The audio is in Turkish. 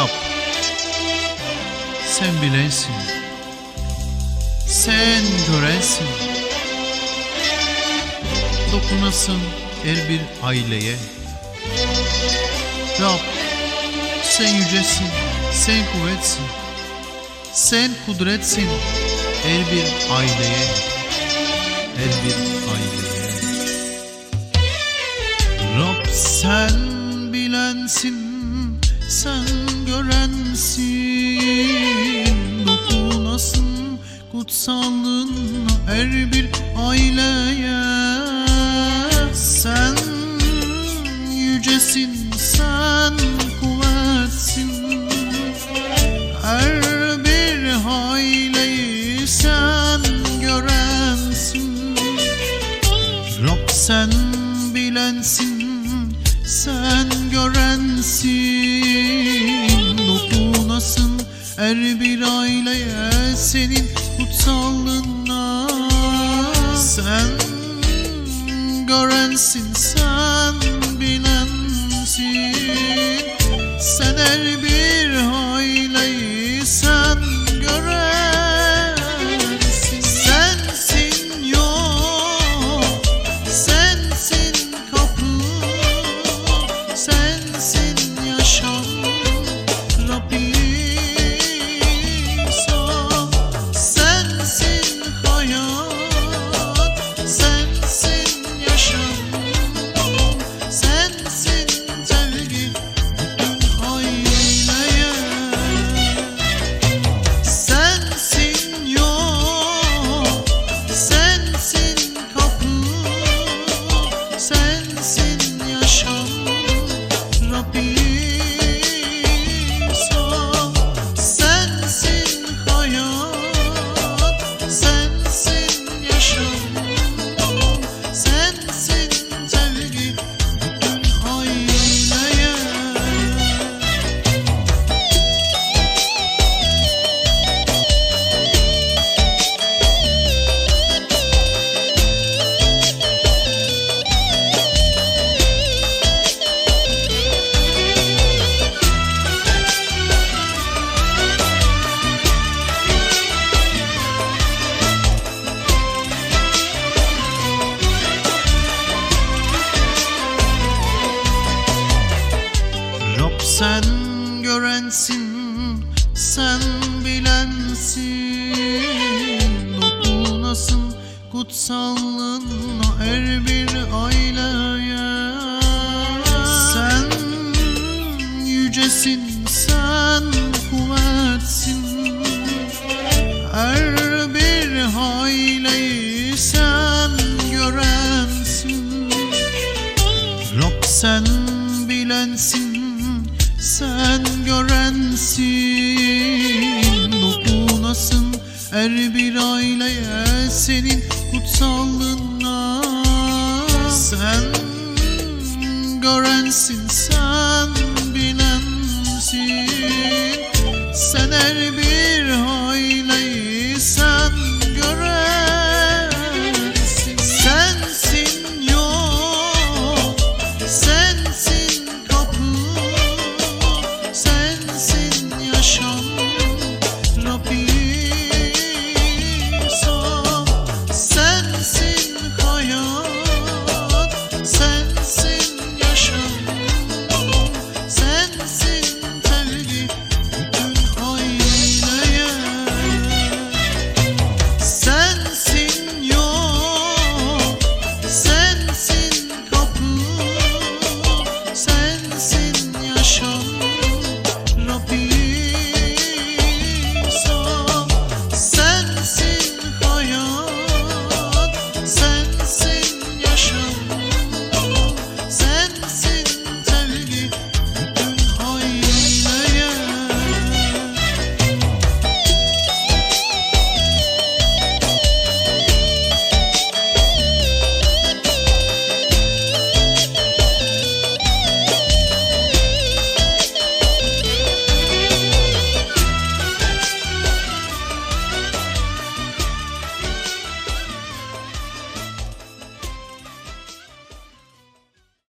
Rab. Sen bilensin sen görensin dokunasın her bir aileye. Rab sen yücesin sen kuvvetsin. Sen kudretsin her bir aileye. Her bir aileye. Rab sen bilensin sen kutsallığına her bir aileye. Sen yücesin sen kuvvetsin. Her bir aileyi sen görensin. Rab sen bilensin sen görensin her bir aileye senin kutsallığına. Sen görensin sen görensin, sen bilensin. Dokunasın kutsallığına her bir aileye. Sen yücesin, sen kuvvetsin. Her bir aileyi sen görensin. Rab sen bilensin, sen görensin Dokunasın. Her bir aileye senin kutsallığına. Sen görensin, sen bilensin. Sen her